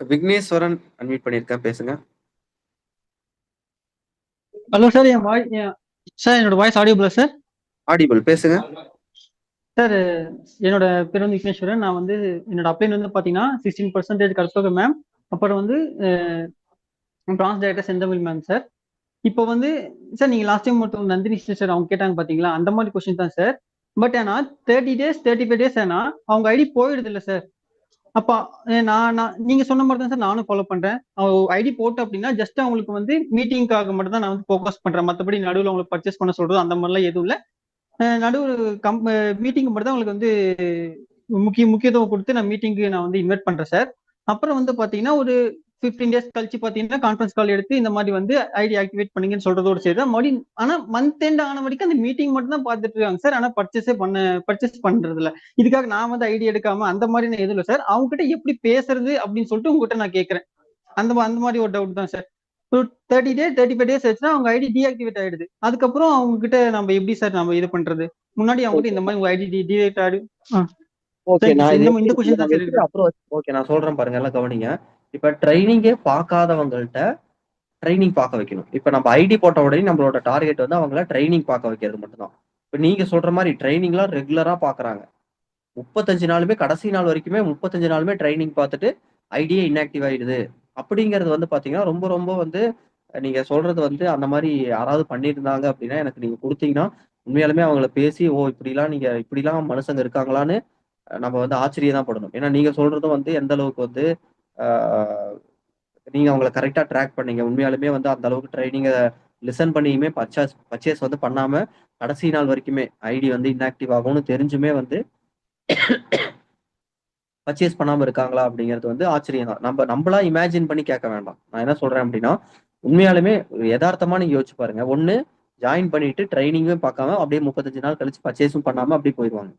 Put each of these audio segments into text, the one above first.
Vigneswaran unmute பண்ணியிருக்கேன் பேசுங்க. Hello sir என் வாய் சார் என்னோட வாய்ஸ் ஆடியோபிளா சார் ஆடிபிள் பேசுங்க. சார் என்னோட பேர் வந்து விக்னேஸ்வரன். நான் வந்து என்னோட அப்ளைன் வந்து பார்த்தீங்கன்னா சிக்ஸ்டீன் பர்சன்டேஜ் கற்பக மேம் அப்புறம் வந்து ட்ரான்ஸ் டைரக்டர் செந்தமிழ் மேம் சார் இப்போ வந்து சார் நீங்கள் லாஸ்ட் டைம் மட்டும் நந்தினி சார் அவங்க கேட்டாங்க பார்த்தீங்களா அந்த மாதிரி கொஸ்டின் தான் சார் பட் ஆனால் thirty days thirty five days ஏன்னா அவங்க ஐடி போயிடுது இல்லை சார் அப்பா நான் நான் நீங்க சொன்ன மாதிரி தான் சார் நானும் ஃபாலோ பண்றேன். ஐடி போட்டு அப்படின்னா ஜஸ்ட் அவங்களுக்கு வந்து மீட்டிங்காக மட்டும் தான் நான் வந்து ஃபோக்கஸ் பண்றேன். மற்றபடி நடுவில் அவங்களுக்கு பர்ச்சேஸ் பண்ண சொல்றது அந்த மாதிரிலாம் எதுவும் இல்லை. நடுவு கம் மீட்டிங் மட்டும் தான் அவங்களுக்கு வந்து முக்கிய முக்கியத்துவம் கொடுத்து நான் மீட்டிங்கு நான் வந்து இன்வைட் பண்றேன் சார் அப்புறம் வந்து பாத்தீங்கன்னா ஒரு ஃபிஃப்டீன் டேஸ் கழிச்சு பாத்தீங்கன்னா கான்ஃபரன்ஸ் கால் எடுத்து இந்த மாதிரி வந்து ஐடி ஆக்டிவேட் பண்ணீங்கன்னு சொல்றதோடு சரி தான். மறுபடியும் ஆனா மந்த் எண்ட் ஆன வரைக்கும் அந்த மீட்டிங் மட்டும் தான் பார்த்துட்டு இருக்காங்க சார். ஆனா பர்ச்சேஸே பண்ண பர்ச்சேஸ் பண்றது இல்ல. இதுக்காக நான் வந்து ஐடி எடுக்காம அந்த மாதிரி நான் எதுவும் இல்லை சார். அவங்க கிட்ட எப்படி பேசுறது அப்படின்னு சொல்லிட்டு உங்ககிட்ட நான் கேட்கறேன். அந்த அந்த மாதிரி ஒரு டவுட் தான் சார். ஒரு thirty day thirty five days ஆச்சுன்னா அவங்க ஐடி டீஆக்டிவேட் ஆயிடுது. அதுக்கப்புறம் அவங்க கிட்ட நம்ம எப்படி சார் நம்ம இது பண்றது? முன்னாடி அவங்க இந்த மாதிரி உங்க ஐடி டீஆக்ட் ஆயிடு. ஓகே நான் இந்த கொஸ்டின் தான் approach- ஓகே நான் சொல்றேன் பாருங்க எல்லாம் கவனிங்க. இப்ப ட்ரைனிங்கே பார்க்காதவங்கள்ட்ட ட்ரைனிங் பார்க்க வைக்கணும். இப்ப நம்ம ஐடி போட்ட உடனே நம்மளோட டார்கெட் வந்து அவங்கள ட்ரைனிங் பார்க்க வைக்கிறது மட்டும்தான். இப்ப நீங்க சொல்ற மாதிரி ட்ரைனிங்லாம் ரெகுலரா பாக்குறாங்க முப்பத்தஞ்சு நாளுமே கடைசி நாள் வரைக்குமே முப்பத்தஞ்சு நாளுமே ட்ரைனிங் பார்த்துட்டு ஐடியே இன்ஆக்டிவ் ஆயிடுது. அப்படிங்கிறது வந்து பாத்தீங்கன்னா ரொம்ப ரொம்ப வந்து நீங்க சொல்றது வந்து அந்த மாதிரி யாராவது பண்ணியிருந்தாங்க அப்படின்னா எனக்கு நீங்க கொடுத்தீங்கன்னா உண்மையாலுமே அவங்கள பேசி ஓ இப்படிலாம் நீங்க இப்படிலாம் மனுஷங்க இருக்காங்களான்னு நம்ம வந்து ஆச்சரியம் தான் படணும். ஏன்னா நீங்க சொல்றதும் வந்து எந்த அளவுக்கு வந்து நீங்கள் அவங்கள கரெக்டாக ட்ராக் பண்ணீங்க. உண்மையாலுமே வந்து அந்த அளவுக்கு ட்ரைனிங்கை லிசன் பண்ணியுமே பர்ச்சேஸ் பர்ச்சேஸ் வந்து பண்ணாமல் கடைசி நாள் வரைக்குமே ஐடி வந்து இன்ஆக்டிவ் ஆகும்னு தெரிஞ்சுமே வந்து பர்ச்சேஸ் பண்ணாமல் இருக்காங்களா அப்படிங்கிறது வந்து ஆச்சரியம் தான். நம்ம நம்மளா இமேஜின் பண்ணி கேட்க வேண்டாம். நான் என்ன சொல்கிறேன் அப்படின்னா உண்மையாலுமே யதார்த்தமாக நீங்கள் யோசிச்சு பாருங்க. ஒன்று ஜாயின் பண்ணிட்டு ட்ரைனிங்கும் பார்க்காம அப்படியே முப்பத்தஞ்சு நாள் கழிச்சு பர்ச்சேஸும் பண்ணாமல் அப்படியே போயிடுவாங்க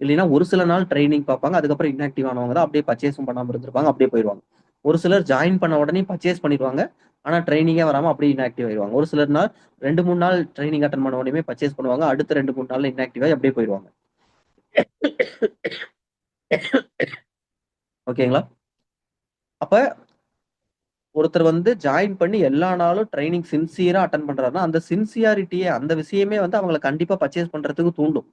இல்லைன்னா ஒரு சில நாள் ட்ரைனிங் பார்ப்பாங்க அதுக்கப்புறம் இன்ஆக்டிவ் ஆனவங்க தான் அப்படியே பர்ச்சேஸும் பண்ணாமல் இருந்திருப்பாங்க அப்படியே போயிடுவாங்க. ஒரு சிலர் ஜாயின் பண்ண உடனே பர்ச்சேஸ் பண்ணிடுவாங்க ஆனால் ட்ரைனிங்கே வராம அப்படியே இன்ஆக்டிவ் ஆயிடுவாங்க. ஒரு சிலர் நாள் ரெண்டு மூணு நாள் ட்ரைனிங் அட்டன் பண்ண உடனே பர்ச்சேஸ் பண்ணுவாங்க அடுத்த ரெண்டு மூணு நாள் இன்ஆக்டிவ் ஆகி அப்படியே போயிடுவாங்க. ஓகேங்களா அப்ப ஒருத்தர் வந்து ஜாயின் பண்ணி எல்லா நாளும் ட்ரைனிங் சின்சியரா அட்டன் பண்றாருன்னா அந்த சின்சியாரிட்டியே அந்த விஷயமே வந்து அவங்கள கண்டிப்பா பர்ச்சேஸ் பண்றதுக்கு தூண்டும்.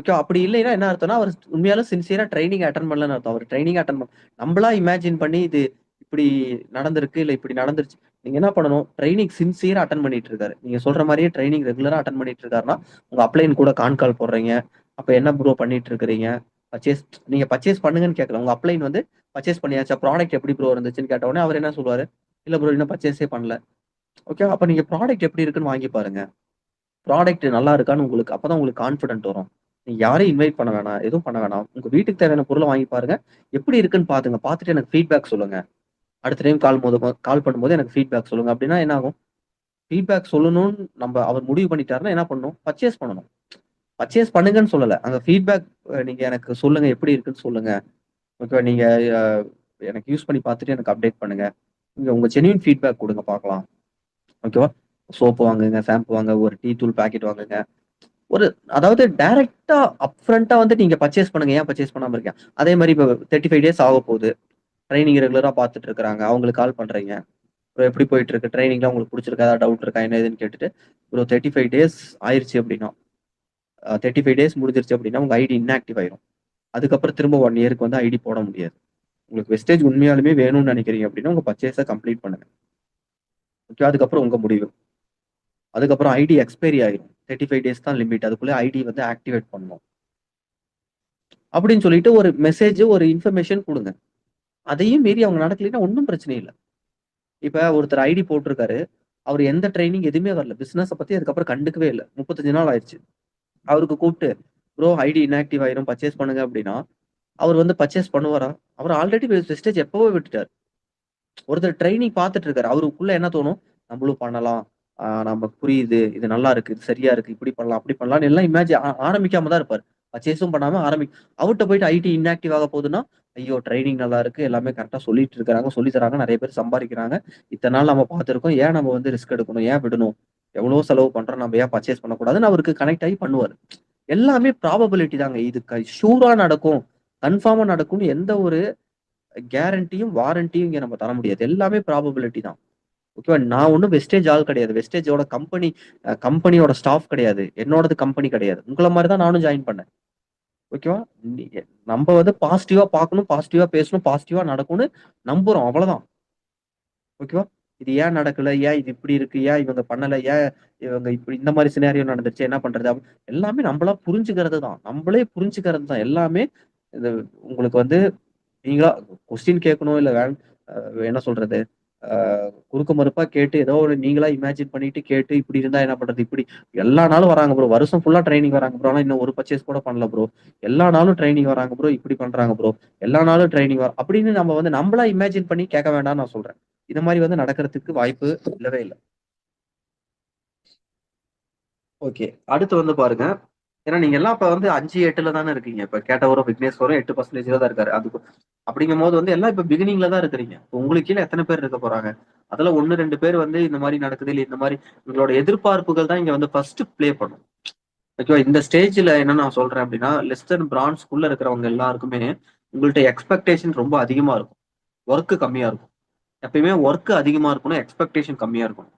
ஓகே அப்படி இல்லைன்னா என்ன அர்த்தம்னா அவர் உண்மையாலும் சின்சியரா ட்ரைனிங் அட்டன் பண்ணலன்னு அர்த்தம். அவர் ட்ரைனிங் அட்டன் பண்ண நம்மளா இமேஜின் பண்ணி இது இப்படி நடந்திருக்கு இல்ல இப்படி நடந்துருச்சு. நீங்க என்ன பண்ணணும்? ட்ரைனிங் சின்சியரா அட்டன் பண்ணிட்டு இருக்காரு. நீங்க சொல்ற மாதிரியே ட்ரைனிங் ரெகுலரா அட்டன் பண்ணிட்டு இருக்காருன்னா உங்க அப்ளைன் கூட கான் கால் போடுறீங்க. அப்ப என்ன ப்ரோ பண்ணிட்டு இருக்கிறீங்க? பர்ச்சேஸ் நீங்க பர்ச்சேஸ் பண்ணுங்கன்னு கேட்கல உங்க அப்ளைன் வந்து பர்ச்சேஸ் பண்ணியாச்சா. ப்ராடக்ட் எப்படி ப்ரோ இருந்துச்சுன்னு கேட்ட உடனே அவர் என்ன சொல்லுவாரு? இல்ல ப்ரோ இன்னும் பர்ச்சேஸே பண்ணல. ஓகே அப்ப நீங்க ப்ராடக்ட் எப்படி இருக்குன்னு வாங்கி பாருங்க. ப்ராடக்ட் நல்லா இருக்கான்னு உங்களுக்கு அப்பதான் உங்களுக்கு கான்ஃபிடென்ட் வரும். நீங்க யாரையும் இன்வைட் பண்ண வேணாம் எதுவும் பண்ண வேணாம். உங்க வீட்டுக்கு தேவையான பொருளை வாங்கி பாருங்க. எப்படி இருக்குன்னு பாத்துங்க. பார்த்துட்டு எனக்கு ஃபீட்பேக் சொல்லுங்க. அடுத்த டைம் கால் போது கால் பண்ணும்போது எனக்கு ஃபீட்பேக் சொல்லுங்க. அப்படின்னா என்ன ஆகும்? ஃபீட்பேக் சொல்லணும்னு நம்ம அவர் முடிவு பண்ணிட்டாருன்னா என்ன பண்ணணும்? பர்ச்சேஸ் பண்ணணும். பர்ச்சேஸ் பண்ணுங்கன்னு சொல்லலை. அந்த ஃபீட்பேக் நீங்கள் எனக்கு சொல்லுங்கள் எப்படி இருக்குன்னு சொல்லுங்கள் ஓகேவா நீங்கள் எனக்கு யூஸ் பண்ணி பார்த்துட்டு எனக்கு அப்டேட் பண்ணுங்கள் நீங்கள் உங்கள் ஜென்யூன் ஃபீட்பேக் கொடுங்க பார்க்கலாம் ஓகேவா சோப்பு வாங்குங்க ஷாம்பு வாங்க ஒரு டீ தூள் பாக்கெட் வாங்குங்க. ஒரு அதாவது டைரக்டா அப்ரண்டா வந்து நீங்க பர்ச்சேஸ் பண்ணுங்க. ஏன் பர்ச்சேஸ் பண்ணாம இருக்கேன் அதே மாதிரி இப்போ தேர்ட்டி ஃபைவ் டேஸ் ஆக போகுது. ட்ரைனிங் ரெகுலரா பார்த்துட்டு இருக்கிறாங்க அவங்களுக்கு கால் பண்றீங்க. ப்ரோ எப்படி போயிட்டு இருக்கு? ட்ரைனிங்லாம் உங்களுக்கு பிடிச்சிருக்கா? ஏதாவது டவுட் இருக்கா? என்ன ஏதுன்னு கேட்டுட்டு ப்ரோ தேர்ட்டி ஃபைவ் டேஸ் ஆயிடுச்சு அப்படின்னா தேர்ட்டி ஃபைவ் டேஸ் முடிஞ்சிருச்சு அப்படின்னா உங்க ஐடி இன்ஆக்டிவ் ஆயிரும். அதுக்கப்புறம் திரும்ப ஒன் இயருக்கு வந்து ஐடி போட முடியாது. உங்களுக்கு வெஸ்டேஜ் உண்மையாலுமே வேணும்னு நினைக்கிறீங்க அப்படின்னா உங்க பர்ச்சேஸை கம்ப்ளீட் பண்ணுங்க. ஓகே அதுக்கப்புறம் உங்க முடிவு. அதுக்கப்புறம் ஐடி எக்ஸ்பைரி ஆயிரும் தேர்ட்டி ஃபைவ் டேஸ் தான் லிமிட் அதுக்குள்ளே ஐடி வந்து ஆக்டிவேட் பண்ணணும் அப்படின்னு சொல்லிட்டு ஒரு மெசேஜ் ஒரு இன்ஃபர்மேஷன் கொடுங்க. அதையும் மீறி அவங்க நடக்கலைன்னா ஒன்றும் பிரச்சனை இல்லை. இப்போ ஒருத்தர் ஐடி போட்டிருக்காரு. அவர் எந்த ட்ரைனிங் எதுவுமே வரல. பிஸ்னஸை பத்தி அதுக்கப்புறம் கண்டுக்கவே இல்லை. முப்பத்தஞ்சு நாள் ஆயிடுச்சு. அவருக்கு கூப்பிட்டு ப்ரோ ஐடி inactive ஆயிரும். பர்ச்சேஸ் பண்ணுங்க அப்படின்னா அவர் வந்து பர்ச்சேஸ் பண்ணுவாரா? அவர் ஆல்ரெடி ஸ்டேஜ் எப்பவோ விட்டுட்டார். ஒருத்தர் ட்ரைனிங் பார்த்துட்டு இருக்காரு. அவருக்குள்ள என்ன தோணும்? நம்மளும் பண்ணலாம். நம்ம நமக்கு புரியுது இது நல்லா இருக்கு இது சரியா இருக்கு இப்படி பண்ணலாம் அப்படி பண்ணலாம் எல்லாம் இமேஜின் ஆரம்பிக்காம தான் இருப்பார். பர்ச்சேஸும் பண்ணாம ஆரம்பி அவர்கிட்ட போயிட்டு ஐடி இன்ஆக்டிவ் ஆக போகுதுன்னா ஐயோ ட்ரைனிங் நல்லா இருக்கு எல்லாமே கரெக்டா சொல்லிட்டு இருக்காங்க சொல்லி தராங்க நிறைய பேர் சம்பாதிக்கிறாங்க. இத்தனை நாள் நம்ம பார்த்துருக்கோம் ஏன் நம்ம வந்து ரிஸ்க் எடுக்கணும் ஏன் விடணும் எவ்வளவு செலவு பண்றோம் நம்ம ஏன் பர்ச்சேஸ் பண்ணக்கூடாதுன்னு அவருக்கு கனெக்ட் ஆகி பண்ணுவார். எல்லாமே ப்ராபபிலிட்டி தாங்க இது ஷூரா நடக்கும் கன்ஃபார்மா நடக்கும்னு எந்த ஒரு கேரண்டியும் வாரண்டியும் இங்க நம்ம தர முடியாது. எல்லாமே ப்ராபபிலிட்டி தான். ஓகேவா நான் ஒன்றும் வெஸ்டேஜ் ஆள் கிடையாது. வெஸ்டேஜோட கம்பெனி கம்பெனியோட ஸ்டாஃப் கிடையாது. என்னோடது கம்பெனி கிடையாது. உங்களை மாதிரி தான் நானும் ஜாயின் பண்ணேன். ஓகேவா நம்ம வந்து பாசிட்டிவா பார்க்கணும் பாசிட்டிவா பேசணும் பாசிட்டிவா நடக்கும்னு நம்புறோம். அவ்வளவுதான். ஓகேவா இது ஏன் நடக்கல? ஏன் இது இப்படி இருக்கு? ஏன் இவங்க பண்ணல? ஏன் இவங்க இப்படி இந்த மாதிரி சினாரியோ நடந்துச்சு என்ன பண்றது? அப்ப- எல்லாமே நம்மளா புரிஞ்சுக்கிறது தான் நம்மளே புரிஞ்சுக்கிறது தான் எல்லாமே இது உங்களுக்கு வந்து நீங்களா கொஸ்டின் கேட்கணும் இல்லை வேன் என்ன சொல்றது? குறுக்கு மறுப்பா கேட்டு ஏதோ ஒரு நீங்களா இமேஜின் பண்ணிட்டு கேட்டு இப்படி இருந்தா என்ன பண்றது? இப்படி எல்லா நாளும் வராங்க ப்ரோ வருஷம் ஃபுல்லா ட்ரைனிங் வராங்க ப்ரோ ஆனா இன்னும் ஒரு பர்ச்சேஸ் கூட பண்ணல ப்ரோ எல்லா நாளும் ட்ரைனிங் வராங்க ப்ரோ இப்படி பண்றாங்க ப்ரோ எல்லா நாளும் ட்ரைனிங் வர அப்படின்னு நம்ம வந்து நம்மளா இமேஜின் பண்ணி கேட்க வேண்டாம்னு நான் சொல்றேன். இந்த மாதிரி வந்து நடக்கிறதுக்கு வாய்ப்பு இல்லவே இல்லை. ஓகே. அடுத்து வந்து பாருங்க. ஏன்னா நீங்க எல்லாம் இப்ப வந்து அஞ்சு எட்டுல தானே இருக்கீங்க. இப்ப கேட்டவரும் விக்னேஸ்வரும் எட்டு பர்சன்டேஜ் தான் இருக்காரு. அதுக்கு அப்படிங்கும் போது வந்து எல்லாம் இப்ப பிகினிங்ல தான் இருக்கிறீங்க. உங்களுக்கு கீழே எத்தனை பேர் இருக்க போறாங்க? அதுல ஒன்னு ரெண்டு பேர் வந்து இந்த மாதிரி நடக்குது. இல்லை இந்த மாதிரி உங்களோட எதிர்பார்ப்புகள் தான் இங்க வந்து ஃபர்ஸ்ட் ப்ளே பண்ணும். ஓகேவா இந்த ஸ்டேஜ்ல என்ன நான் சொல்றேன் அப்படின்னா லெஸ்டன் பிரான்ஸ்குள்ள இருக்கிறவங்க எல்லாருக்குமே உங்கள்ட்ட எக்ஸ்பெக்டேஷன் ரொம்ப அதிகமா இருக்கும். ஒர்க்கு கம்மியா இருக்கும். எப்பயுமே ஒர்க்கு அதிகமா இருக்கணும் எக்ஸ்பெக்டேஷன் கம்மியா இருக்கணும்.